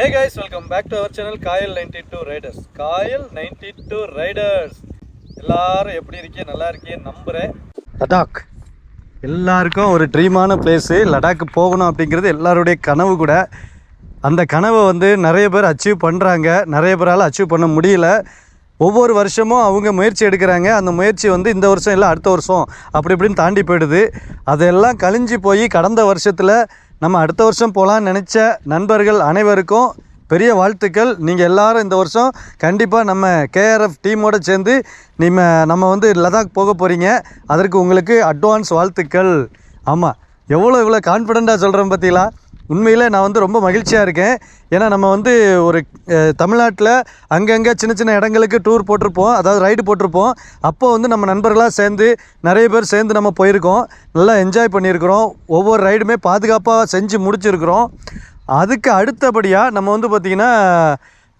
Hey guys welcome back to our channel Kayal ninety two riders Kayal ninety two riders எல்லாரும் எப்படி இருக்கீங்க? நல்லா இருக்கீங்க நம்புகிறேன் லடாக். எல்லாருக்கும் ஒரு ட்ரீமான பிளேஸு லடாக் போகணும் அப்படிங்கிறது எல்லாருடைய கனவு கூட. அந்த கனவை வந்து நிறைய பேர் அச்சீவ் பண்ணுறாங்க நிறைய பேரால் அச்சீவ் பண்ண முடியல. ஒவ்வொரு வருஷமும் அவங்க முயற்சி எடுக்கிறாங்க. அந்த முயற்சி வந்து இந்த வருஷம் இல்லை அடுத்த வருஷம் அப்படி இப்படின்னு தாண்டி போயிடுது. அதெல்லாம் கழிஞ்சு போய் கடந்த வருஷத்தில் நம்ம அடுத்த வருஷம் போகலான்னு நினச்ச நண்பர்கள் அனைவருக்கும் பெரிய வாழ்த்துக்கள். நீங்கள் எல்லாரும் இந்த வருஷம் கண்டிப்பாக நம்ம கேஆர்எஃப் டீமோட சேர்ந்து நீங்கள் நம்ம வந்து லதாக் போக போகிறீங்க அதற்கு உங்களுக்கு அட்வான்ஸ் வாழ்த்துக்கள். ஆமாம் எவ்வளோ இவ்வளோ கான்ஃபிடெண்ட்டாக சொல்கிறேன் பார்த்தீங்களா உண்மையில் நான் வந்து ரொம்ப மகிழ்ச்சியாக இருக்கேன். ஏன்னா நம்ம வந்து ஒரு தமிழ்நாட்டில் அங்கங்கே சின்ன சின்ன இடங்களுக்கு டூர் போட்டிருப்போம். அதாவது ரைடு போட்டிருப்போம். அப்போ வந்து நம்ம நண்பர்களாக சேர்ந்து நிறைய பேர் சேர்ந்து நம்ம போயிருக்கோம். நல்லா என்ஜாய் பண்ணியிருக்கிறோம். ஒவ்வொரு ரைடுமே பாதுகாப்பாக செஞ்சு முடிச்சிருக்கிறோம். அதுக்கு அடுத்தபடியாக நம்ம வந்து பார்த்திங்கன்னா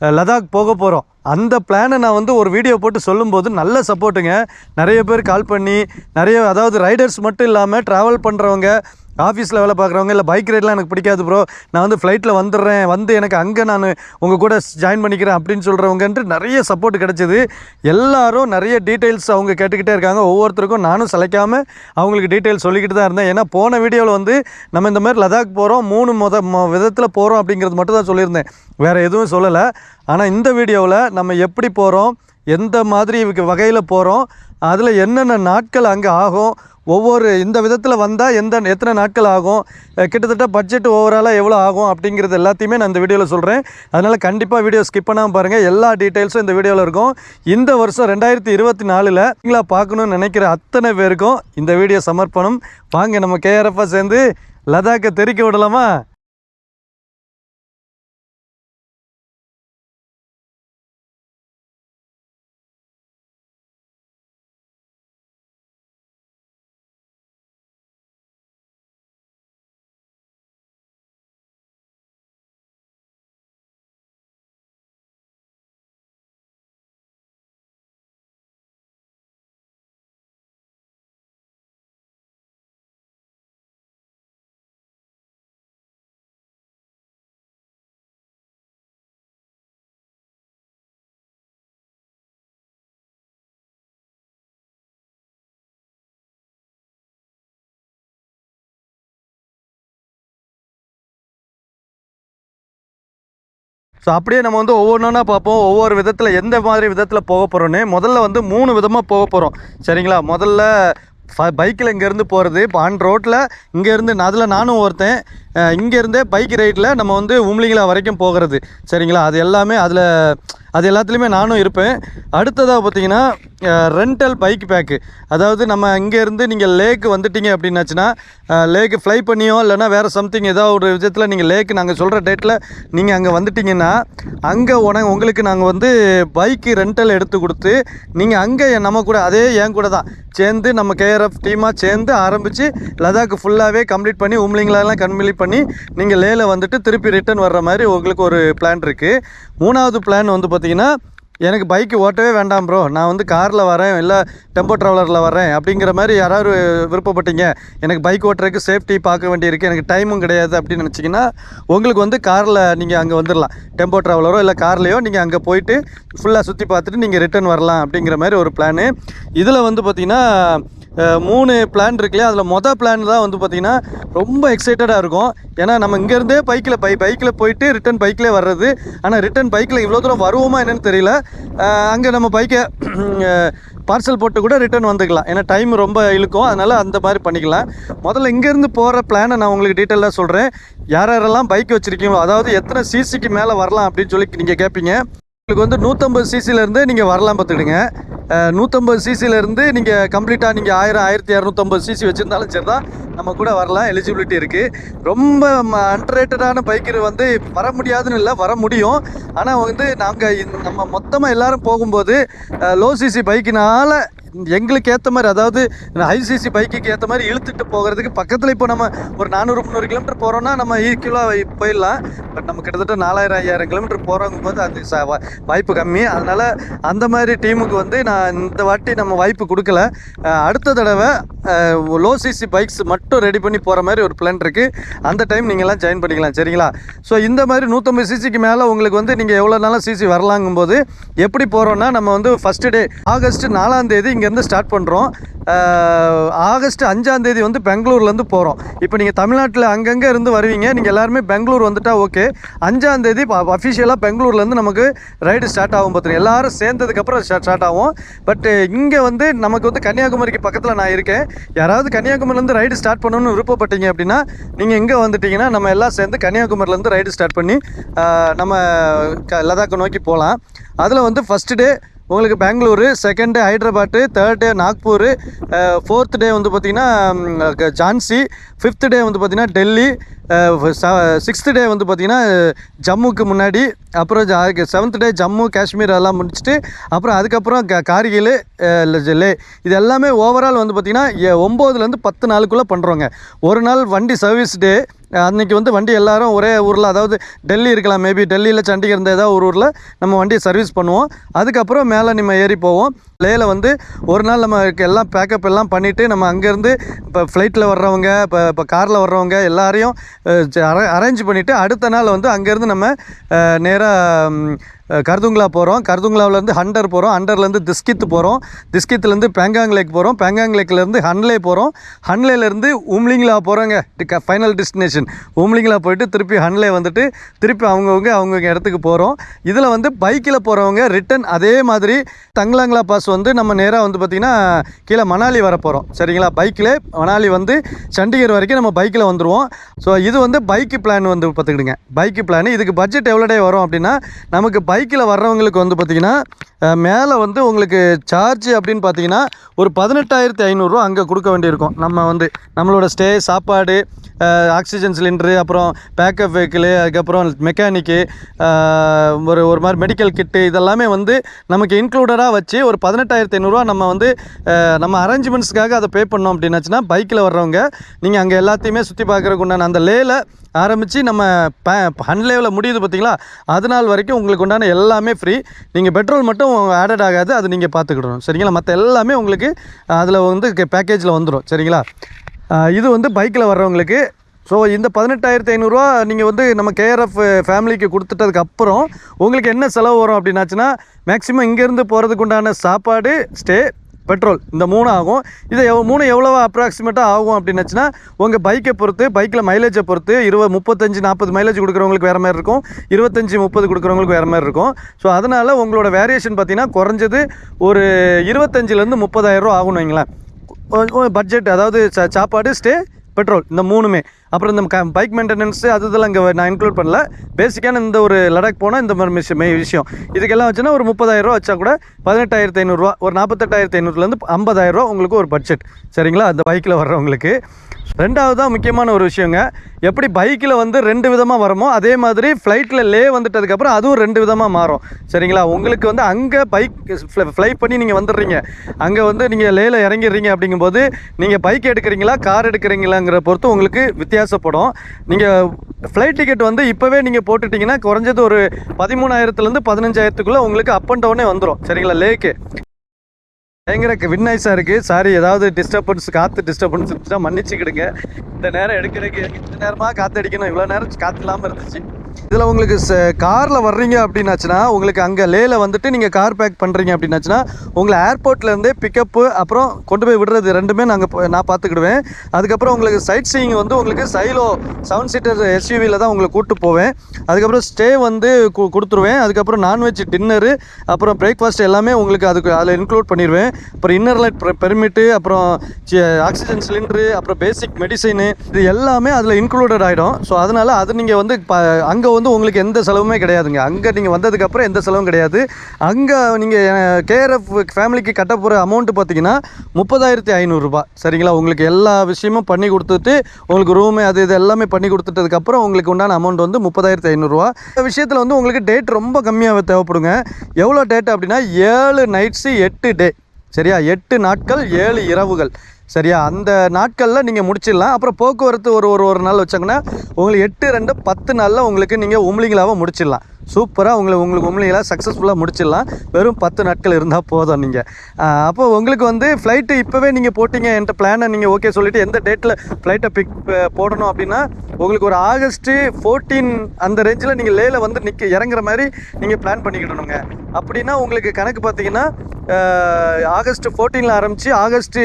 லதாக் போக போகிறோம் அந்த பிளானை நான் வந்து ஒரு வீடியோ போட்டு சொல்லும்போது நல்ல சப்போர்ட்டுங்க நிறைய பேர் கால் பண்ணி நிறைய அதாவது ரைடர்ஸ் மட்டும் இல்லாமல் ட்ராவல் பண்ணுறவங்க ஆஃபீஸில் வேலை பார்க்குறவங்க இல்லை பைக் ரைட்லாம் எனக்கு பிடிக்காது ப்ரோ நான் வந்து ஃப்ளைட்டில் வந்துடுறேன். வந்து எனக்கு அங்கே நான் உங்கள் கூட ஜாயின் பண்ணிக்கிறேன் அப்படின்னு சொல்கிறவங்கன்ட்டு நிறைய சப்போர்ட் கிடச்சிது. எல்லாரும் நிறைய டீட்டெயில்ஸ் அவங்க கேட்டுக்கிட்டே இருக்காங்க. ஒவ்வொருத்தருக்கும் நானும் சிலைக்காமல் அவங்களுக்கு டீட்டெயில்ஸ் சொல்லிக்கிட்டு தான் இருந்தேன். ஏன்னா போன வீடியோவில் வந்து நம்ம இந்த மாதிரி லதாக் போகிறோம் மூணு முத மொ- விதத்தில் போகிறோம் அப்படிங்கிறது மட்டும் தான் சொல்லியிருந்தேன். வேறு எதுவும் சொல்லலை. ஆனால் இந்த வீடியோவில் நம்ம எப்படி போகிறோம் எந்த மாதிரி வகையில் போகிறோம் அதில் என்னென்ன நாட்கள் அங்கே ஆகும் ஒவ்வொரு இந்த விதத்தில் வந்தால் எந்த எத்தனை நாட்கள் ஆகும் கிட்டத்தட்ட பட்ஜெட் ஓவராலாக எவ்வளோ ஆகும் அப்படிங்கிறது எல்லாத்தையுமே நான் இந்த வீடியோவில் சொல்கிறேன் அதனால் கண்டிப்பாக வீடியோ ஸ்கிப் பண்ணாமல் பாருங்கள் எல்லா டீட்டெயில்ஸும் இந்த வீடியோவில் இருக்கும். இந்த வருஷம் ரெண்டாயிரத்தி இருபத்தி நாலில் நீங்களா பார்க்கணும்னு நினைக்கிற அத்தனை பேருக்கும் இந்த வீடியோ சமர்ப்பணம். வாங்க நம்ம கேஆர்எஃபாக சேர்ந்து லதாக்கை தெறிக்க விடலாமா? ஸோ அப்படியே நம்ம வந்து ஒவ்வொன்றா பார்ப்போம். ஒவ்வொரு விதத்தில் எந்த மாதிரி விதத்தில் போக போகிறோன்னு முதல்ல வந்து மூணு விதமாக போக போகிறோம் சரிங்களா? முதல்ல பைக்கில் இங்கேருந்து போகிறது இப்போ ஆன் ரோட்டில் இங்கேருந்து நான் அதில் நானும் ஒருத்தன். இங்கேருந்தே பைக் ரைடில் நம்ம வந்து உம்லிங்களா வரைக்கும் போகிறது. சரிங்களா? அது எல்லாமே அதில் அது எல்லாத்துலேயுமே நானும் இருப்பேன். அடுத்ததாக பார்த்தீங்கன்னா ரெண்டல் பைக் பேக்கு அதாவது நம்ம இங்கேருந்து நீங்கள் லேக்கு வந்துட்டீங்க அப்படின்னாச்சுன்னா லேக்கு ஃப்ளை பண்ணியோ இல்லைன்னா வேறு சம்திங் ஏதோ ஒரு விதத்தில் நீங்கள் லேக்கு நாங்கள் சொல்கிற டேட்டில் நீங்கள் அங்கே வந்துட்டிங்கன்னா அங்கே உன உங்களுக்கு நாங்கள் வந்து பைக்கு ரெண்டல் எடுத்து கொடுத்து நீங்கள் அங்கே நம்ம கூட அதே என் கூட தான். சேர்ந்து நம்ம கேஆர்எஃப் டீமாக சேர்ந்து ஆரம்பித்து லதாக்கு ஃபுல்லாகவே கம்ப்ளீட் பண்ணி உம்லிங்களெல்லாம் கம்ப்ளீட் பண்ணி நீங்கள் லேல வந்துட்டு திருப்பி ரிட்டர்ன் வர்ற மாதிரி உங்களுக்கு ஒரு பிளான் இருக்குது மூணாவது பிளான் வந்து பார்த்திங்கன்னா எனக்கு பைக்கு ஓட்டவே வேண்டாம் ப்ரோ நான் வந்து காரில் வரேன் இல்லை டெம்போ ட்ராவலரில் வரேன் அப்படிங்கிற மாதிரி யாராவது விருப்பப்பட்டீங்க எனக்கு பைக் ஓட்டுறதுக்கு சேஃப்டி பார்க்க வேண்டியிருக்கு எனக்கு டைமும் கிடையாது அப்படின்னு நினச்சிங்கன்னா உங்களுக்கு வந்து காரில் நீங்கள் அங்கே வந்துடலாம் டெம்போ ட்ராவலரோ இல்லை கார்லேயோ நீங்கள் அங்கே போயிட்டு ஃபுல்லாக சுற்றி பார்த்துட்டு நீங்கள் ரிட்டர்ன் வரலாம் அப்படிங்கிற மாதிரி ஒரு பிளானு இதில் வந்து பார்த்திங்கன்னா மூணு பிளான் இருக்குல்லையா? அதில் மொதல் பிளான் தான் வந்து பார்த்திங்கன்னா ரொம்ப எக்ஸைட்டடாக இருக்கும். ஏன்னா நம்ம இங்கேருந்தே பைக்கில் பை பைக்கில் போயிட்டு ரிட்டன் பைக்கில் வர்றது. ஆனால் ரிட்டன் பைக்கில் இவ்வளோ தூரம் வருவோமா என்னன்னு தெரியல. அங்கே நம்ம பைக்கை பார்சல் போட்டு கூட ரிட்டர்ன் வந்துக்கலாம். ஏன்னா டைம் ரொம்ப இழுக்கும். அதனால் அந்த மாதிரி பண்ணிக்கலாம். முதல்ல இங்கேருந்து போகிற பிளானை நான் உங்களுக்கு டீட்டெயிலாக சொல்கிறேன் யார் யாரெல்லாம் பைக் வச்சுருக்கீங்களோ அதாவது எத்தனை சிசிக்கு மேலே வரலாம் அப்படின்னு சொல்லி நீங்கள் கேட்பீங்க உங்களுக்கு வந்து நூற்றம்பது சிசிலேருந்து நீங்கள் வரலாம் பார்த்துக்கிடுங்க. நூற்றம்பது சிசிலேருந்து நீங்கள் கம்ப்ளீட்டாக நீங்கள் ஆயிரம் ஆயிரத்தி இரநூத்தம்பது சிசி வச்சுருந்தாலும் சரி தான் நம்ம கூட வரலாம். எலிஜிபிலிட்டி இருக்குது ரொம்ப அன்ரேட்டடான பைக்கர் வந்து வர முடியாதுன்னு இல்லை வர முடியும். ஆனால் வந்து நாங்கள் நம்ம மொத்தமாக எல்லோரும் போகும்போது லோ சிசி பைக்கினால் எங்களுக்கு ஏற்ற மாதிரி அதாவது ஐசிசி பைக்குக்கு ஏற்ற மாதிரி இழுத்துட்டு போகிறதுக்கு பக்கத்தில் இப்போ நம்ம ஒரு நானூறு முந்நூறு கிலோமீட்டர் போகிறோம்னா நம்ம ஈக்குவலாக போயிடலாம். பட் நம்ம கிட்டத்தட்ட நாலாயிரம் ஐயாயிரம் கிலோமீட்டர் போகிறவங்க போது அது வாய்ப்பு கம்மி. அதனால் அந்த மாதிரி டீமுக்கு வந்து நான் இந்த வாட்டி நம்ம வாய்ப்பு கொடுக்கல. அடுத்த தடவை லோ சிசி பைக்ஸ் மட்டும் ரெடி பண்ணி போகிற மாதிரி ஒரு பிளான் இருக்குது அந்த டைம் நீங்கள்லாம் ஜாயின் பண்ணிக்கலாம் சரிங்களா? ஸோ இந்த மாதிரி நூற்றம்பது சிசிக்கு மேலே உங்களுக்கு வந்து நீங்கள் எவ்வளோ நாளும் சிசி வரலாங்கும்போது எப்படி போகிறோன்னா நம்ம வந்து ஃபஸ்ட்டு டே ஆகஸ்ட் நாலாம் தேதி இங்கேருந்து ஸ்டார்ட் பண்ணுறோம் ஆகஸ்ட் அஞ்சாம் தேதி வந்து பெங்களூர்லேருந்து போகிறோம் இப்போ நீங்கள் தமிழ்நாட்டில் அங்கங்கே இருந்து வருவீங்க. நீங்கள் எல்லாருமே பெங்களூர் வந்துட்டா ஓகே அஞ்சாம் தேதி அஃபிஷியலாக பெங்களூர்லேருந்து நமக்கு ரைடு ஸ்டார்ட் ஆகும் பார்த்துருங்க எல்லோரும் சேர்ந்ததுக்கப்புறம் ஸ்டார்ட் ஆகும். பட் இங்கே வந்து நமக்கு வந்து கன்னியாகுமரிக்கு பக்கத்தில் நான் இருக்கேன். யாராவது கன்னியாகுமரிலேருந்து ரைடு ஸ்டார்ட் பண்ணணும்னு விருப்பப்பட்டீங்க அப்படின்னா நீங்கள் இங்கே வந்துட்டிங்கன்னா நம்ம எல்லாம் சேர்ந்து கன்னியாகுமரிலேருந்து ரைடு ஸ்டார்ட் பண்ணி நம்ம க லதாக்கை நோக்கி போகலாம் அதில் வந்து ஃபஸ்ட்டு டே உங்களுக்கு Bengaluru second day Hyderabad third day Nagpur fourth day வந்து பார்த்திங்கன்னா ஜான்சி ஃபிஃப்த் டே வந்து பார்த்திங்கன்னா டெல்லி சிக்ஸ்த்து டே வந்து பார்த்திங்கன்னா ஜம்முக்கு முன்னாடி அப்புறம் செவன்த் டே ஜம்மு காஷ்மீர் எல்லாம் முடிச்சுட்டு அப்புறம் அதுக்கப்புறம் க கார்கில் லே இது எல்லாமே ஓவரால் வந்து பார்த்திங்கன்னா ஒம்போதுலேருந்து பத்து நாளுக்குள்ளே பண்ணுறோங்க ஒரு நாள் வண்டி சர்வீஸ் டே அன்றைக்கி வந்து வண்டி எல்லாரும் ஒரே ஊரில் அதாவது டெல்லி இருக்கலாம் மேபி டெல்லியில் சண்டிகர் இருந்த ஏதாவது ஒரு ஊரில் நம்ம வண்டியை சர்வீஸ் பண்ணுவோம். அதுக்கப்புறம் மேலே நம்ம ஏறி போவோம். லேயில் வந்து ஒரு நாள் நம்ம எல்லாம் பேக்கப் எல்லாம் பண்ணிவிட்டு நம்ம அங்கேருந்து இப்போ ஃப்ளைட்டில் வர்றவங்க இப்போ இப்போ காரில் வர்றவங்க எல்லாரையும் அரேஞ்ச் பண்ணிவிட்டு அடுத்த நாள் வந்து அங்கேருந்து நம்ம நேராக கர்துங்களா போகிறோம் கர்துங்களாவிலேருந்து ஹண்டர் போகிறோம் ஹண்டர்லேருந்து திஸ்கித் போகிறோம் திஸ்கித்லேருந்து பேங்காங் லேக் போகிறோம் பேங்காங் லேக்லேருந்து ஹன்லே போகிறோம் ஹன்லேலேருந்து உம்லிங்லா போகிறோங்க ஃபைனல் டெஸ்டினேஷன் உம்லிங்லா போயிட்டு திருப்பி ஹன்லே வந்துட்டு திருப்பி அவங்கவுங்க அவங்கவுங்க இடத்துக்கு போகிறோம் இதில் வந்து பைக்கில் போகிறவங்க ரிட்டன் அதே மாதிரி தங்கலாங்களா பாஸ் வந்து நம்ம நேராக வந்து பார்த்திங்கன்னா கீழே மணாலி வர போகிறோம் சரிங்களா? பைக்கில் மணாலி வந்து சண்டிகர் வரைக்கும் நம்ம பைக்கில் வந்துடுவோம் ஸோ இது வந்து பைக்கு பிளான் வந்து பார்த்துக்கிடுங்க பைக்கு பிளான் இதுக்கு பட்ஜெட் எவ்வளோ டே வரும் அப்படின்னா நமக்கு பைக்கில் வர்றவங்களுக்கு வந்து பார்த்திங்கன்னா மேலே வந்து உங்களுக்கு சார்ஜ் அப்படின்னு பார்த்தீங்கன்னா ஒரு பதினெட்டாயிரத்தி ஐநூறுரூவா அங்கே கொடுக்க வேண்டியிருக்கும். நம்ம வந்து நம்மளோட ஸ்டே சாப்பாடு ஆக்சிஜன் சிலிண்டரு அப்புறம் பேக்கப் வெஹிக்கிளு அதுக்கப்புறம் மெக்கானிக்கு ஒரு ஒரு மாதிரி மெடிக்கல் கிட்டு இதெல்லாமே வந்து நமக்கு இன்க்ளூடடாக வச்சு ஒரு பதினெட்டாயிரத்தி ஐநூறுரூவா நம்ம வந்து நம்ம அரேஞ்ச்மெண்ட்ஸ்க்காக அதை பே பண்ணோம் அப்படின்னாச்சுன்னா பைக்கில் வர்றவங்க நீங்கள் அங்கே எல்லாத்தையுமே சுற்றி பார்க்குறக்கு உண்டான அந்த லேல ஆரம்பித்து நம்ம பே ஹன்லேவில் முடியுது பார்த்தீங்களா? அது நாள் வரைக்கும் உங்களுக்கு உண்டான எல்லாமே ஃப்ரீ நீங்கள் பெட்ரோல் மட்டும் ஆடட் ஆகாது அது நீங்கள் பார்த்துக்கிடணும். சரிங்களா? மற்ற எல்லாமே உங்களுக்கு அதில் வந்து பேக்கேஜில் வந்துடும் சரிங்களா? இது வந்து பைக்கில் வர்றவங்களுக்கு. ஸோ இந்த பதினெட்டாயிரத்தி ஐநூறுரூவா நீங்கள் வந்து நம்ம கேஆர்எஃப் ஃபேமிலிக்கு கொடுத்துட்டதுக்கு அப்புறம் உங்களுக்கு என்ன செலவு வரும் அப்படின்னாச்சுன்னா மேக்ஸிமம் இங்கேருந்து போகிறதுக்கு உண்டான சாப்பாடு ஸ்டே பெட்ரோல் இந்த மூணு ஆகும். இது எவ் மூணு எவ்வளோ அப்ராக்சிமேட்டாக ஆகும் அப்படின்னாச்சுன்னா உங்கள் பைக்கை பொறுத்து பைக்கில் மைலேஜை பொறுத்து இருபது முப்பத்தஞ்சு நாற்பது மைலேஜ் கொடுக்குறவங்களுக்கு வேறு மாதிரி இருக்கும். இருபத்தஞ்சி முப்பது கொடுக்குறவங்களுக்கு வேறு மாதிரி இருக்கும். ஸோ அதனால் உங்களோட வேரியேஷன் பார்த்தீங்கன்னா குறைஞ்சது ஒரு இருபத்தஞ்சிலேருந்து முப்பதாயிரரூவா ஆகும்னு வைங்களேன். பட்ஜெட் அதாவது சா- சாப்பாடு ஸ்டே பெட்ரோல் இந்த மூணுமே. அப்புறம் இந்த பைக் மெயின்டெனன்ஸு அது இதெல்லாம் இங்கே நான் இன்க்ளூட் பண்ணல. பேசிக்கான இந்த ஒரு லடாக் போனால் இந்த மாதிரி விஷயம் விஷயம். இதுக்கெல்லாம் வச்சுன்னா ஒரு முப்பதாயிரரூவா வச்சா கூட பதினெட்டாயிரத்தி ஐநூறுரூவா ஒரு நாற்பத்தெட்டாயிரத்தி ஐநூறுலேருந்து ஐம்பதாயிரரூவா உங்களுக்கு ஒரு பட்ஜெட் சரிங்களா? அந்த பைக்கில் வர்றவங்களுக்கு. ரெண்டாவதாக முக்கியமான ஒரு விஷயங்க. எப்படி பைக்கில் வந்து ரெண்டு விதமாக வரமோ அதே மாதிரி ஃப்ளைட்டில் லே வந்துட்டதுக்கப்புறம் அதுவும் ரெண்டு விதமாக மாறும். சரிங்களா? உங்களுக்கு வந்து அங்கே பைக் ஃப்ளை பண்ணி நீங்கள் வந்துடுறீங்க. அங்கே வந்து நீங்கள் லேயில் இறங்கிடுறீங்க அப்படிங்கும்போது நீங்கள் பைக் எடுக்கிறீங்களா கார் எடுக்கிறீங்களாங்கிற பொறுத்து உங்களுக்கு வித்தியாசப்படும். நீங்கள் ஃப்ளைட் டிக்கெட் வந்து இப்போவே நீங்கள் போட்டுட்டிங்கன்னா குறைஞ்சது ஒரு பதிமூணாயிரத்துலேருந்து பதினஞ்சாயிரத்துக்குள்ளே உங்களுக்கு அப் அண்ட் டவுனே வந்துடும் சரிங்களா? லேக்கு பயங்கர விண்ணாய்ஸாக இருக்குது சாரி ஏதாவது டிஸ்டர்பன்ஸ் காற்று டிஸ்டர்பன்ஸ் இருந்துச்சுன்னா மன்னிச்சுக்கிடுங்க. இந்த நேரம் எடுக்கிறதுக்கு இந்த நேரமாக காற்று அடிக்கணும். இவ்வளோ நேரம் காற்று இல்லாமல் இருந்துச்சு. இதில் உங்களுக்கு காரில் வர்றீங்க அப்படின்னாச்சுன்னா உங்களுக்கு அங்கே லேல வந்துட்டு நீங்கள் கார் பேக் பண்ணுறீங்க அப்படின்னாச்சுன்னா உங்களை ஏர்போர்ட்லேருந்தே பிக்கப்பு அப்புறம் கொண்டு போய் விடுறது ரெண்டுமே நாங்கள் நான் பார்த்துக்கிடுவேன். அதுக்கப்புறம் உங்களுக்கு சைட் சீயிங் வந்து உங்களுக்கு சைலோ செவன் சீட்டர் எஸ்யூவியில் தான் உங்களை கூப்பிட்டு போவேன். அதுக்கப்புறம் ஸ்டே வந்து கு- கொடுத்துருவேன். அதுக்கப்புறம் நான்வெஜ் டின்னரு அப்புறம் பிரேக்ஃபாஸ்ட் எல்லாமே உங்களுக்கு அதுக்கு அதில் இன்க்ளூட் பண்ணிடுவேன் அப்புறம் இன்னர் லைட் பெர்மிட்டு அப்புறம் ஆக்சிஜன் சிலிண்டரு அப்புறம் பேசிக் மெடிசனு இது எல்லாமே அதில் இன்க்ளூடட் ஆகிடும் ஸோ அதனால் அது நீங்கள் வந்து அங்கே வந்து உங்களுக்கு எந்த செலவுமே கிடையாதுங்க. அங்கே நீங்கள் வந்ததுக்கப்புறம் எந்த செலவும் கிடையாது. அங்கே நீங்கள் கேஆர்எஃப் ஃபேமிலிக்கு கட்ட போகிற அமௌண்ட்டு பார்த்தீங்கன்னா முப்பதாயிரத்தி ஐநூறுரூபா சரிங்களா? உங்களுக்கு எல்லா விஷயமும் பண்ணி கொடுத்துட்டு உங்களுக்கு ரூமு அது இது எல்லாமே பண்ணி கொடுத்துட்டதுக்கப்புறம் உங்களுக்கு உண்டான அமௌண்ட் வந்து முப்பதாயிரத்தி ஐநூறுரூவா இந்த விஷயத்தில் வந்து உங்களுக்கு டேட் ரொம்ப கம்மியாக தேவைப்படுங்க. எவ்வளோ டேட் அப்படின்னா ஏழு நைட்ஸு எட்டு டே சரியா? எட்டு நாட்கள் ஏழு இரவுகள். சரியா? அந்த நாட்களில் நீங்கள் முடிச்சிடலாம். அப்புறம் போக்குவரத்து ஒரு ஒரு ஒரு நாள் வச்சாங்கன்னா உங்களுக்கு எட்டு ரெண்டு பத்து நாளில் உங்களுக்கு நீங்கள் உம்லிங்களாவை முடிச்சிடலாம். சூப்பராக உங்களுக்கு உங்களுக்கு உம்லிங்களாக சக்ஸஸ்ஃபுல்லாக முடிச்சிடலாம். வெறும் பத்து நாட்கள் இருந்தால் போதும் நீங்கள் அப்போ உங்களுக்கு வந்து ஃப்ளைட்டு இப்போவே நீங்கள் போட்டிங்க. என்கிட்ட பிளானை நீங்கள் ஓகே சொல்லிவிட்டு எந்த டேட்டில் ஃப்ளைட்டை பிக் போடணும் அப்படின்னா உங்களுக்கு ஒரு ஆகஸ்ட்டு ஃபோர்டீன் அந்த ரேஞ்சில் நீங்கள் லேல வந்து நிற்க இறங்குற மாதிரி நீங்கள் பிளான் பண்ணிக்கிடணுங்க. அப்படின்னா உங்களுக்கு கணக்கு பார்த்தீங்கன்னா ஆகஸ்ட் ஃபோர்டீனில் ஆரம்பித்து August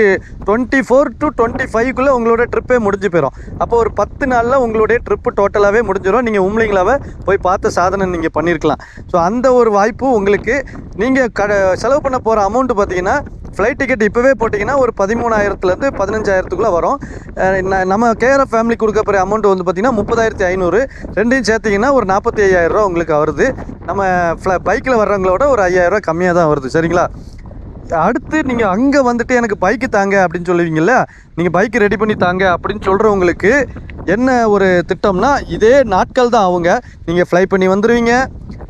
twenty four to twenty ஃபைவ்க்குள்ளே உங்களோட ட்ரிப்பே முடிஞ்சு போயிடும் அப்போ ஒரு பத்து நாளில் உங்களுடைய ட்ரிப்பு டோட்டலாகவே முடிஞ்சிடும் நீங்கள் உம்லிங்களாவை போய் பார்த்த சாதனை நீங்கள் பண்ணியிருக்கலாம் ஸோ அந்த ஒரு வாய்ப்பு உங்களுக்கு. நீங்கள் கட செலவு பண்ண போகிற அமௌண்ட்டு பார்த்தீங்கன்னா ஃப்ளைட் டிக்கெட் இப்போவே போட்டிங்கன்னா ஒரு பதிமூணாயிரத்துலேருந்து பதினஞ்சாயிரத்துக்குள்ளே வரும். நம்ம கேஆர்எஃப் ஃபேமிலி கொடுக்க போகிற அமௌண்ட் வந்து பார்த்திங்கன்னா முப்பதாயிரத்தி ஐநூறு. ரெண்டையும் சேர்த்திங்கன்னா ஒரு நாற்பத்தி ஐயாயிரரூவா உங்களுக்கு வருது. நம்ம ஃப்ள பைக்கில் வர்றவங்களோட ஒரு ஐயாயிரரூவா கம்மியாக தான் வருது. சரிங்களா? அடுத்து நீங்கள் அங்கே வந்துட்டு எனக்கு பைக்கு தாங்க அப்படின்னு சொல்லுவீங்கல்ல நீங்கள் பைக்கு ரெடி பண்ணி தாங்க அப்படின்னு சொல்கிறவங்களுக்கு என்ன ஒரு திட்டம்னா இதே நாட்கள் தான் அவங்க. நீங்கள் ஃப்ளை பண்ணி வந்துடுவீங்க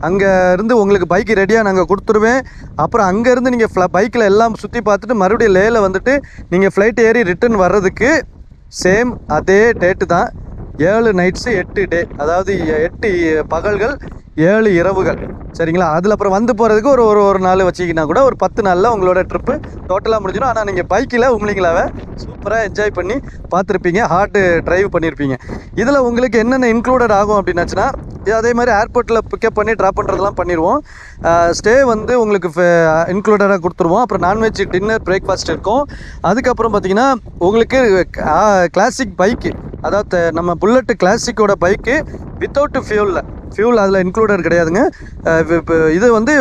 அங்கே இருந்து உங்களுக்கு பைக்கு ரெடியாக நாங்கள் கொடுத்துருவேன். அப்புறம் அங்கேருந்து நீங்கள் ஃப்ள பைக்கில் எல்லாம் சுற்றி பார்த்துட்டு மறுபடியும் லேயில் வந்துட்டு நீங்கள் ஃப்ளைட் ஏறி ரிட்டர்ன் வர்றதுக்கு சேம் அதே டேட்டு தான். ஏழு நைட்ஸு எட்டு டே அதாவது எட்டு பகல்கள் ஏழு இரவுகள். சரிங்களா? அதில் அப்புறம் வந்து போகிறதுக்கு ஒரு ஒரு ஒரு நாள் வச்சிக்கினா கூட ஒரு பத்து நாளில் உங்களோட ட்ரிப்பு டோட்டலாக முடிஞ்சிடும். ஆனால் நீங்கள் பைக்கில் உங்களுங்களாவே சூப்பராக என்ஜாய் பண்ணி பார்த்துருப்பீங்க. ஹார்ட் ட்ரைவ் பண்ணியிருப்பீங்க இதில் உங்களுக்கு என்னென்ன இன்க்ளூடட் ஆகும் அப்படின்னாச்சுன்னா அதே மாதிரி ஏர்போர்ட்டில் பிக்கப் பண்ணி ட்ராப் பண்ணுறதுலாம் பண்ணிடுவோம். ஸ்டே வந்து உங்களுக்கு இன்க்ளூடடாக கொடுத்துருவோம். அப்புறம் நான்வெஜ் டின்னர் பிரேக்ஃபாஸ்ட் இருக்கும். அதுக்கப்புறம் பார்த்தீங்கன்னா உங்களுக்கு கிளாசிக் பைக்கு அதாவது நம்ம புல்லட்டு கிளாசிக்கோட பைக்கு வித்தவுட் ஃபியூலில் ஃபியூல் அதில் இன்க்ளூடட் கிடையாதுங்க. இது வந்து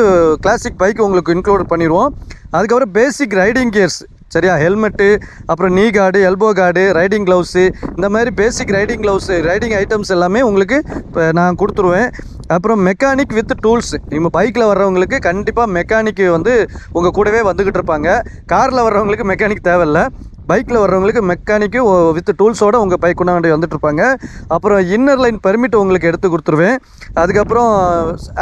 கிளாசிக் பைக் உங்களுக்கு இன்க்ளூட் பண்ணிடுவோம் அதுக்கப்புறம் பேசிக் ரைடிங் கியர்ஸ் சரியா? ஹெல்மெட்டு அப்புறம் knee guard elbow guard riding gloves இந்த மாதிரி basic riding gloves riding items எல்லாமே உங்களுக்கு இப்போ நான் கொடுத்துருவேன். அப்புறம் மெக்கானிக் வித் டூல்ஸ் நம்ம பைக்கில் வர்றவங்களுக்கு கண்டிப்பாக மெக்கானிக் வந்து உங்கள் கூடவே வந்துக்கிட்டு இருப்பாங்க. காரில் வர்றவங்களுக்கு மெக்கானிக் தேவையில்லை. பைக்கில் வர்றவங்களுக்கு மெக்கானிக்கு வித் டூல்ஸோடு உங்கள் பைக் கொண்டாண்டு வந்துட்டுருப்பாங்க. அப்புறம் இன்னர் லைன் பெர்மிட் உங்களுக்கு எடுத்து கொடுத்துருவேன். அதுக்கப்புறம்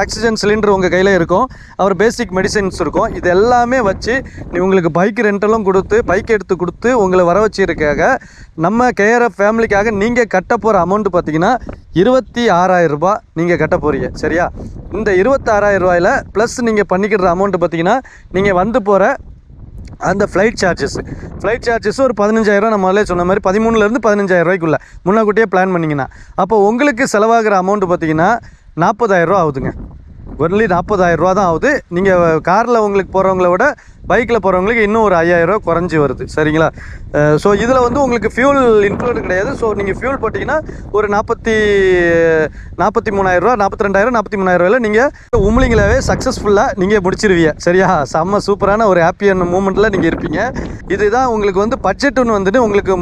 ஆக்சிஜன் சிலிண்டர் உங்கள் கையில் இருக்கும். அப்புறம் பேசிக் மெடிசின்ஸ் இருக்கும். இது எல்லாமே வச்சு நீ உங்களுக்கு பைக் ரெண்டலும் கொடுத்து பைக் எடுத்து கொடுத்து உங்களை வர வச்சிருக்காக. நம்ம கேஆர்எஃப் ஃபேமிலிக்காக நீங்கள் கட்ட போகிற அமௌண்ட்டு பார்த்தீங்கன்னா இருபத்தி ஆறாயிரம் ரூபாய் நீங்கள் கட்ட போகிறீங்க சரியா? இந்த இருபத்தாறாயிரம் ரூபாயில் ப்ளஸ் நீங்கள் பண்ணிக்கிற அமௌண்ட்டு பார்த்தீங்கன்னா நீங்கள் வந்து போகிற அந்த ஃப்ளைட் சார்ஜஸ் ஃப்ளைட் சார்ஜஸ் ஒரு பதினஞ்சாயிரம் நம்ம முதல்ல சொன்ன மாதிரி பதிமூணுலேருந்து பதினஞ்சாயிரம் ரூபாய்க்குள்ள. முன்னக்கூட்டியே பிளான் பண்ணிங்கன்னா. அப்போ உங்களுக்கு செலவாகிற அமௌண்ட் பார்த்தீங்கன்னா நாற்பதாயிரம் ரூபா ஆகுதுங்க. ஒன்லி நாற்பதாயிரம் ரூபா தான் ஆகுது. நீங்கள் காரில் உங்களுக்கு போகிறவங்கள விட பைக்கில் போகிறவங்களுக்கு இன்னும் ஒரு ஐயாயிரம் ரூபா குறைஞ்சி வருது. சரிங்களா? ஸோ இதில் வந்து உங்களுக்கு ஃபியூல் இன்க்ளூட் கிடையாது. ஸோ நீங்கள் ஃபியூல் போட்டிங்கன்னா ஒரு நாற்பத்தி நாற்பத்தி மூணாயிரம் ரூபா நாற்பத்தி ரெண்டாயிரம் நாற்பத்தி மூணாயிரம் ரூபாயில் நீங்கள் உம்லிங்களாவே சக்ஸஸ்ஃபுல்லாக நீங்கள் முடிச்சிருவீங்க. சரியா? செம்ம சூப்பரான ஒரு ஹாப்பியான மூமெண்ட்டில் நீங்கள் இருப்பீங்க. இதுதான் உங்களுக்கு வந்து பட்ஜெட்டுன்னு வந்துட்டு உங்களுக்கு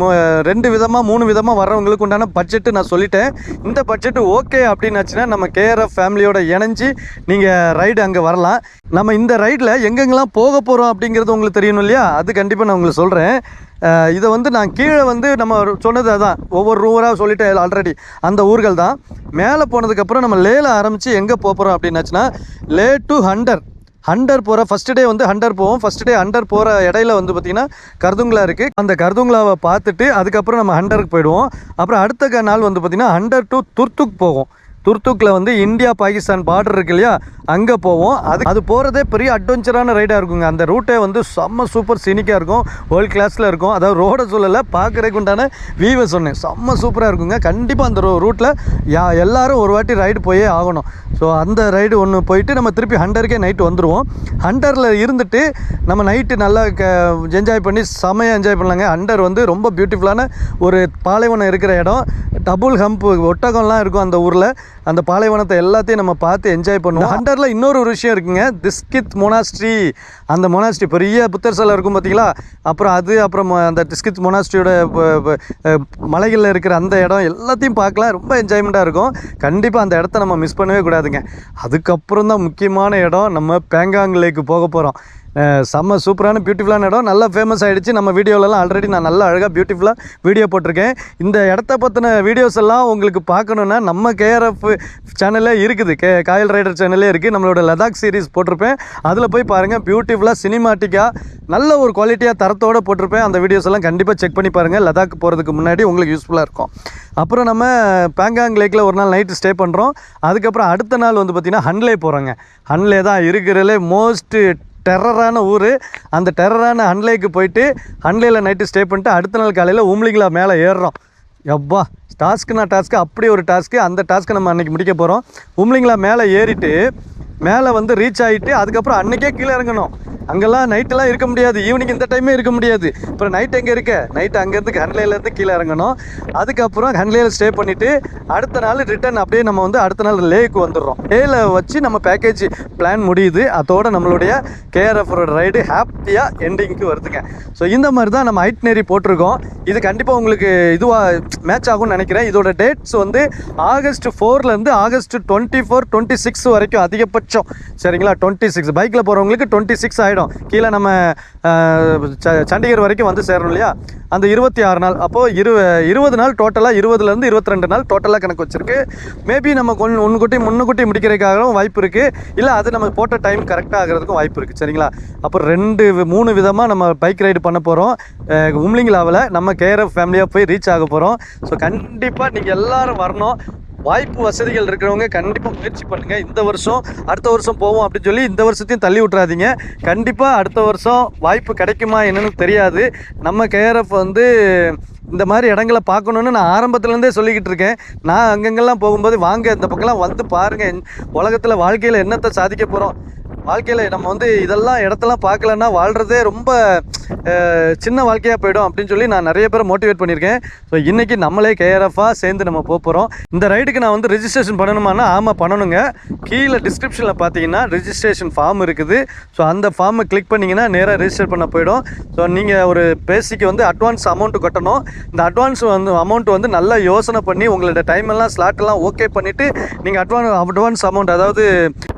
ரெண்டு விதமாக மூணு விதமாக வர்றவங்களுக்கு உண்டான பட்ஜெட்டு நான் சொல்லிட்டேன். இந்த பட்ஜெட்டு ஓகே அப்படின்னாச்சுன்னா நம்ம கேஆர்எஃப் ஃபேமிலியோட இணைஞ்சு நீங்கள் ரைடு அங்கே வரலாம். நம்ம இந்த ரைடில் எங்கெங்கெல்லாம் போக போகிறோம் அப்படிங்கிறது உங்களுக்கு தெரியணும் இல்லையா? அது கண்டிப்பாக நான் உங்களுக்கு சொல்கிறேன் இதை வந்து நான் கீழே வந்து நம்ம சொன்னது அதான். ஒவ்வொரு ஊராக சொல்லிட்டேன் ஆல்ரெடி அந்த ஊர்கள் தான். மேலே போனதுக்கப்புறம் நம்ம லேல ஆரம்பித்து எங்கே போகிறோம் அப்படின்னாச்சுன்னா லே டு ஹண்டர். ஹண்டர் போகிற ஃபஸ்ட்டு டே வந்து ஹண்டர் போவோம். ஃபஸ்ட் டே ஹண்டர் போகிற இடையில வந்து பார்த்திங்கன்னா கர்துங்களா இருக்குது அந்த கர்துங்களாவை பார்த்துட்டு அதுக்கப்புறம் நம்ம ஹண்டருக்கு போயிடுவோம். அப்புறம் அடுத்த க- நாள் வந்து பார்த்திங்கன்னா ஹண்டர் டு துர்த்துக் போவோம். துர்த்துக்கில் வந்து இந்தியா பாகிஸ்தான் பார்டர் இருக்கு இல்லையா? அங்கே போவோம். அது அது போகிறதே பெரிய அட்வென்ச்சரான ரைடாக இருக்குங்க. அந்த ரூட்டே வந்து செம்ம சூப்பர் சீனிக்காக இருக்கும். வேர்ல்ட் கிளாஸில் இருக்கும். அதாவது ரோட சொல்லலை பார்க்குறதுக்கு உண்டான வீவை சொன்னேன். செம்ம சூப்பராக இருக்குங்க. கண்டிப்பாக அந்த ரோ ரூட்டில் யா எல்லோரும் ஒரு வாட்டி ரைடு போயே ஆகணும். ஸோ அந்த ரைடு ஒன்று போயிட்டு நம்ம திருப்பி ஹண்டருக்கே நைட்டு வந்துடுவோம் ஹண்டரில் இருந்துட்டு நம்ம நைட்டு நல்லா க என்ஜாய் பண்ணி செமையாக என்ஜாய் பண்ணலாங்க. ஹண்டர் வந்து ரொம்ப பியூட்டிஃபுல்லான ஒரு பாலைவனம் இருக்கிற இடம். டபுள் ஹம்ப் ஒட்டகம்லாம் இருக்கும் அந்த ஊரில். அந்த பாலைவனத்தை எல்லாத்தையும் நம்ம பார்த்து என்ஜாய் பண்ணுவோம். ஹண்டரில் இன்னொரு ஒரு விஷயம் இருக்குங்க. திஸ்கித் மொனாஸ்ட்ரி அந்த மொனாஸ்ட்ரி பெரிய புத்தர் சிலை இருக்கும் பார்த்தீங்களா அப்புறம் அது அப்புறம் அந்த டிஸ்கித் மொனாஸ்ட்ரியோட மலைகளில் இருக்கிற அந்த இடம் எல்லாத்தையும் பார்க்கலாம் ரொம்ப என்ஜாய்மெண்ட்டாக இருக்கும். கண்டிப்பாக அந்த இடத்த நம்ம மிஸ் பண்ணவே கூடாதுங்க. அதுக்கப்புறம் தான் முக்கியமான இடம் நம்ம பேங்காங் லேக்கு போக போகிறோம் செம்ம சூப்பரான பியூட்டிஃபுல்லான இடம். நல்லா ஃபேமஸ் ஆகிடுச்சு நம்ம வீடியோலலாம் ஆல்ரெடி நான் நல்லா அழகாக பியூட்டிஃபுல்லாக வீடியோ போட்டிருக்கேன். இந்த இடத்த பற்றின வீடியோஸ் எல்லாம் உங்களுக்கு பார்க்கணுன்னா நம்ம கேஆர்எஃப் சேனல்லே இருக்குது. கே காயல் ரைடர் சேனல்லே இருக்குது நம்மளோட லதாக் சீரிஸ் போட்டிருப்பேன். அதில் போய் பாருங்கள் பியூட்டிஃபுல்லாக சினிமாட்டிக்காக நல்ல ஒரு குவாலிட்டியாக தரத்தோடு போட்டிருப்பேன். அந்த வீடியோஸ் எல்லாம் கண்டிப்பாக செக் பண்ணி பாருங்கள் லதாக் போகிறதுக்கு முன்னாடி உங்களுக்கு யூஸ்ஃபுல்லாக இருக்கும். அப்புறம் நம்ம பேங்காங் லேக்கில் ஒரு நாள் நைட்டு ஸ்டே பண்ணுறோம் அதுக்கப்புறம் அடுத்த நாள் வந்து பார்த்திங்கன்னா ஹன்லே போகிறோங்க ஹன்லே தான் இருக்கிறதுலே மோஸ்ட்டு டெரரான ஊர். அந்த டெரரான ஹன்லேக்கு போயிட்டு ஹன்லேயில் நைட்டு ஸ்டே பண்ணிட்டு அடுத்த நாள் காலையில் உம்லிங்களா மேலே ஏறுறோம். எப்பா டாஸ்க்குனா டாஸ்க்கு அப்படி ஒரு டாஸ்க்கு அந்த டாஸ்க்கை நம்ம அன்றைக்கி முடிக்க போகிறோம் உம்லிங்களா மேலே ஏறிட்டு மேலே வந்து ரீச் ஆகிட்டு அதுக்கப்புறம் அன்றைக்கே கீழே இறங்கணும். அங்கெல்லாம் நைட்டெல்லாம் இருக்க முடியாது. ஈவினிங் இந்த டைமே இருக்க முடியாது. அப்புறம் நைட் எங்கே இருக்க? நைட் அங்கேருந்து ஹன்லேலேருந்து கீழே இறங்கணும். அதுக்கப்புறம் ஹன்லேயில் ஸ்டே பண்ணிவிட்டு அடுத்த நாள் ரிட்டர்ன் அப்படியே நம்ம வந்து அடுத்த நாள் லேக்கு வந்துடுறோம். லேயில் வச்சு நம்ம பேக்கேஜ் பிளான் முடியுது. அதோட நம்மளுடைய கேஆர்எஃப் ரைடு ஹாப்பியாக எண்டிங்க்கு வருதுங்க. ஸோ இந்த மாதிரி தான் நம்ம ஐட்னரி போட்டிருக்கோம். இது கண்டிப்பாக உங்களுக்கு இதுவாக மேட்ச் ஆகும்னு நினைக்கிறேன். இதோட டேட்ஸ் வந்து August ஃபோர்லேருந்து August twenty four twenty six வரைக்கும் அதிகபட்சம். சரிங்களா? டுவெண்ட்டி சிக்ஸ் பைக்கில் போகிறவங்களுக்கு டுவெண்ட்டி சிக்ஸ் ஆகிடும் கீழே நம்ம ச- சண்டிகர் வரைக்கும் வந்து சேரணும் இல்லையா? அந்த இருபத்தி ஆறு நாள். அப்போது இரு இருபது நாள் டோட்டலாக இருபதுலேருந்து இருபத்தி ரெண்டு நாள் டோட்டலாக கணக்கு வச்சிருக்கு. மேபி நம்ம கொஞ்சம் முன்னுக்கூட்டி முன்னுக்கூட்டி முடிக்கிறதுக்காகவும் வாய்ப்பு இருக்குது இல்லை அது நம்ம போட்ட டைம் கரெக்டாக ஆகிறதுக்கும் வாய்ப்பு இருக்குது சரிங்களா? அப்போ ரெண்டு மூணு விதமாக நம்ம பைக் ரைடு பண்ண போகிறோம் உம்லிங் லாவில் நம்ம கேஆர்எஃப் ஃபேமிலியாக போய் ரீச் ஆக போகிறோம் ஸோ கண்டிப்பாக நீங்கள் எல்லாரும் வரணும். வாய்ப்பு வசதிகள் இருக்கிறவங்க கண்டிப்பாக முயற்சி பண்ணுங்கள் இந்த வருஷம் அடுத்த வருஷம் போவோம் அப்படின்னு சொல்லி இந்த வருஷத்தையும் தள்ளி விட்றாதீங்க கண்டிப்பாக அடுத்த வருஷம் வாய்ப்பு கிடைக்குமா என்னன்னு தெரியாது. நம்ம கேஆர்எஃப் வந்து இந்த மாதிரி இடங்களை பார்க்கணுன்னு நான் ஆரம்பத்துலேருந்தே சொல்லிக்கிட்டு இருக்கேன். நான் அங்கங்கெல்லாம் போகும்போது வாங்க இந்த பக்கம்லாம் வந்து பாருங்கள் உலகத்தில் வாழ்க்கையில் என்னத்தை சாதிக்க போகிறோம் வாழ்க்கையில் நம்ம வந்து இதெல்லாம் இடத்தெல்லாம் பார்க்கலன்னா வாழ்கிறதே ரொம்ப சின்ன வாழ்க்கையாக போயிடும் அப்படின்னு சொல்லி நான் நிறைய பேரை மோட்டிவேட் பண்ணியிருக்கேன். ஸோ இன்றைக்கி நம்மளே கேஆர்எஃபாக சேர்ந்து நம்ம போக போகிறோம் இந்த ரைடுக்கு நான் வந்து ரிஜிஸ்ட்ரேஷன் பண்ணணுமானா ஆமாம் பண்ணணுங்க. கீழே டிஸ்கிரிப்ஷனில் பார்த்தீங்கன்னா ரிஜிஸ்ட்ரேஷன் ஃபார்ம் இருக்குது. ஸோ அந்த ஃபார்மை கிளிக் பண்ணிங்கன்னா நேராக ரிஜிஸ்டர் பண்ண போயிடும். ஸோ நீங்கள் ஒரு பேசிக்கு வந்து அட்வான்ஸ் அமௌண்ட்டு கட்டணும். இந்த அட்வான்ஸ் வந்து அமௌண்ட் வந்து நல்லா யோசனை பண்ணி உங்களோட டைம் எல்லாம் ஸ்லாட் எல்லாம் ஓகே பண்ணிவிட்டு நீங்கள் அட்வான்ஸ் அட்வான்ஸ் அமௌண்ட் அதாவது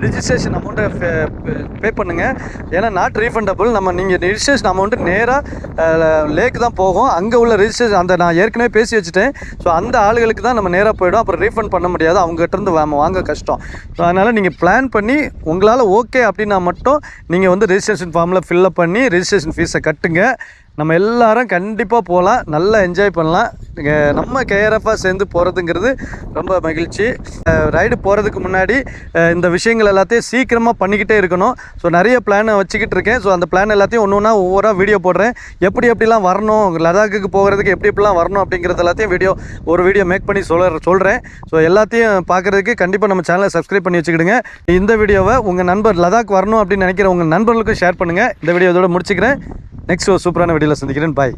ரிஜிஸ்ட்ரேஷன் அமௌண்ட்டை பே பண்ணுங்கள் ஏன்னா நாட் ரீஃபண்டபுள் நம்ம நீங்கள் ரிஜிஸ்ட்ரேஷன் அமௌண்ட்டு நேராக லேக்கு தான் போகும். அங்கே உள்ள ரிஜிஸ்ட்ரேஷன் அந்த நான் ஏற்கனவே பேசி வச்சுட்டேன். ஸோ அந்த ஆளுகளுக்கு தான் நம்ம நேராக போயிடும். அப்புறம் ரீஃபண்ட் பண்ண முடியாது. அவங்ககிட்டருந்து வாங்க கஷ்டம். ஸோ அதனால் நீங்கள் பிளான் பண்ணி உங்களால் ஓகே அப்படின்னா மட்டும் நீங்கள் வந்து ரிஜிஸ்ட்ரேஷன் ஃபார்மில் ஃபில்லப் பண்ணி ரிஜிஸ்ட்ரேஷன் ஃபீஸை கட்டுங்க. நம்ம எல்லாரும் கண்டிப்பாக போகலாம் நல்லா என்ஜாய் பண்ணலாம். நம்ம கேஆர்எஃபாக சேர்ந்து போகிறதுங்கிறது ரொம்ப மகிழ்ச்சி. ரைடு போகிறதுக்கு முன்னாடி இந்த விஷயங்கள் எல்லாத்தையும் சீக்கிரமாக பண்ணிக்கிட்டே இருக்கணும். ஸோ நிறைய பிளானை வச்சுக்கிட்டு இருக்கேன். ஸோ அந்த பிளான் எல்லாத்தையும் ஒன்று ஒன்றா ஒவ்வொரு வீடியோ போடுறேன். எப்படி எப்படிலாம் வரணும் லடாக்குக்கு போகிறதுக்கு எப்படி எப்படிலாம் வரணும் அப்படிங்கிறது எல்லாத்தையும் வீடியோ ஒரு வீடியோ மேக் பண்ணி சொல்ல சொல்கிறேன் ஸோ எல்லாத்தையும் பார்க்குறதுக்கு கண்டிப்பாக நம்ம சேனலை சப்ஸ்கிரைப் பண்ணி வச்சுக்கிடுங்க. இந்த வீடியோவை உங்கள் நண்பர் லடாக் வரணும் அப்படின்னு நினைக்கிற உங்கள் நண்பர்களுக்கும் ஷேர் பண்ணுங்கள் இந்த வீடியோ இதோட முடிச்சுக்கிறேன். நெக்ஸ்ட் ஒரு சூப்பரான வீடியோவில் சந்திக்கிறேன். பாய்